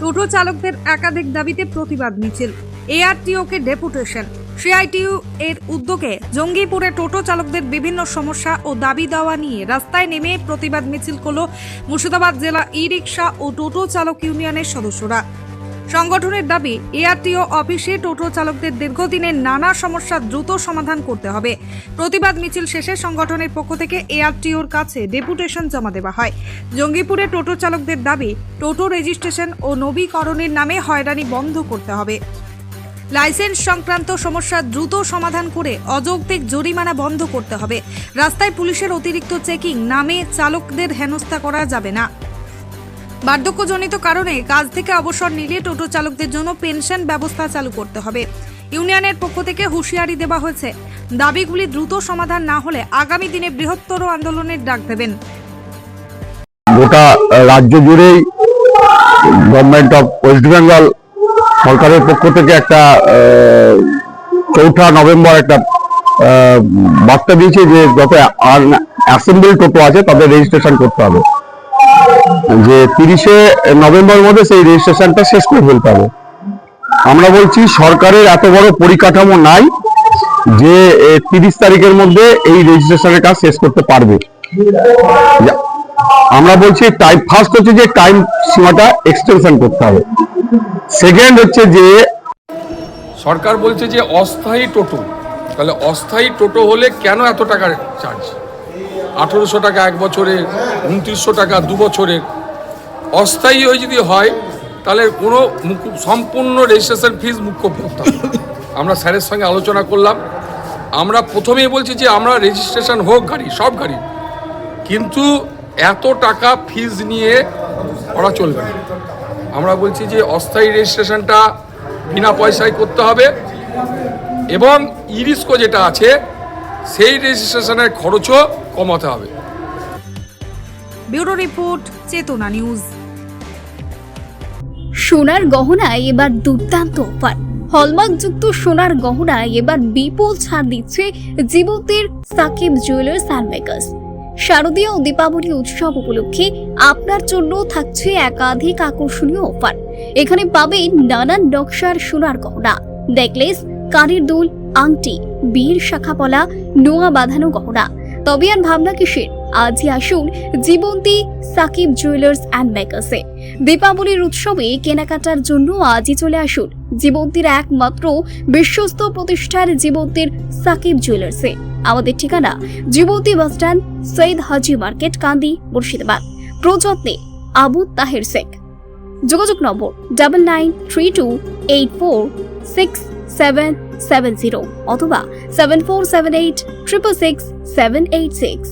টোটো চালকদের একাধিক দাবিতে প্রতিবাদ মিছিল। এআরটিওকে ডেপুটেশন। সিআইটিউ এর উদ্যোগে জঙ্গিপুরে টোটো চালকদের বিভিন্ন সমস্যা ও দাবি দাওয়া নিয়ে রাস্তায় নেমে প্রতিবাদ মিছিল করল মুর্শিদাবাদ জেলা ই রিক্সা ও টোটো চালক ইউনিয়নের সদস্যরা। সংগঠনের দাবি, এআরটিও অফিসে টোটো চালকদের দীর্ঘদিনের নানা সমস্যা দ্রুত সমাধান করতে হবে। প্রতিবাদ মিছিল শেষে সংগঠনের পক্ষ থেকে এআরটিওর কাছে ডেপুটেশন জমা দেওয়া হয়। জঙ্গিপুরে টোটো চালকদের দাবি, টোটো রেজিস্ট্রেশন ও নবীকরণের নামে হয়রানি বন্ধ করতে হবে। লাইসেন্স সংক্রান্ত সমস্যা দ্রুত সমাধান করে অযৌক্তিক জরিমানা বন্ধ করতে হবে। রাস্তায় পুলিশের অতিরিক্ত চেকিং নামে চালকদের হেনস্থা করা যাবে না। বার্ধক্যজনিত কারণে কাজ থেকে অবসর নিলে টোটো চালকদের জন্য পেনশন ব্যবস্থা চালু করতে হবে। ইউনিয়নের পক্ষ থেকে হুঁশিয়ারি দেওয়া হয়েছে। দাবিগুলি দ্রুত সমাধান না হলে আগামী দিনে বৃহত্তর আন্দোলনের ডাক দেবেন। গোটা রাজ্য জুড়েই গভর্নমেন্ট অফ ওয়েস্ট বেঙ্গল সরকারের পক্ষ থেকে একটা চৌঠা নভেম্বর একটা বার্তা দিয়েছে যে যত অ্যাসেম্বল টোটো আছে, তাদের রেজিস্ট্রেশন করতে হবে। যে তিরিশে নভেম্বর মধ্যে সেই রেজিস্ট্রেশনটা শেষ করে ফেলতে হবে। আমরা বলছি সরকারের এত বড় পরিকাঠামো নাই যে তিরিশ তারিখের মধ্যে এই রেজিস্ট্রেশনের কাজ শেষ করতে পারবে। আমরা বলছি টাইম ফার্স্ট হচ্ছে যে টাইম সীমাটা এক্সটেনশন করতে হবে। সেকেন্ড হচ্ছে যে সরকার বলছে যে অস্থায়ী টোটো। তাহলে অস্থায়ী টোটো হলে কেন এত টাকার চার্জ আঠেরোশো টাকা এক বছরের, উনত্রিশশো টাকা দু বছরের। অস্থায়ী হয়ে যদি হয়, তাহলে কোনো সম্পূর্ণ রেজিস্ট্রেশন ফিস মুখ্য হবে আমরা স্যারের সঙ্গে আলোচনা করলাম। আমরা প্রথমেই বলছি যে আমরা রেজিস্ট্রেশন হোক গাড়ি, সব গাড়ি। কিন্তু এত টাকা ফিজ নিয়ে করা চলবে না। আমরা বলছি যে অস্থায়ী রেজিস্ট্রেশনটা বিনা পয়সায় করতে হবে। এবং ইরিস্কো যেটা আছে সেই রেজিস্ট্রেশনের খরচও কমাতে হবে। Bureau report Chetana news. সোনার গহনায় এবার দুর্দান্ত অফার। হলমার্কযুক্ত সোনার গহনায় এবার বিপুল ছাড় দিচ্ছে জীবতের সাকিব জুয়েলার্স অ্যান্ড মেকার্স শারদীয় ও দীপাবলি উৎসব উপলক্ষে আপনার জন্য থাকছে একাধিক আকর্ষণীয় অফার। এখানে পাবেন নানান নকশার সোনার গহনা নেকলেস কানের দুল আংটি বীর শাখাপলা নোয়া বাঁধানো গহনা। তবে আর ভাবনা কিসের? আজই আসুন জীবন্তী সাকিব জুয়েলার্স অ্যান্ড মেকার্সে। দীপাবলির উৎসবে কেনাকাটার জন্য আজই চলে আসুন জীবন্তীর একমাত্র বিশ্বস্ত প্রতিষ্ঠান জীবন্তীর সাকিব জুয়েলার্সে। আমাদের ঠিকানা Jibanti bus stand Syed Haji market, Kandi, Murshidabad. প্রযত্নে Abu Taher Sheikh. যোগাযোগ নম্বর double nine three two eight four six seven seven zero অথবা seven four seven eight triple six seven eight six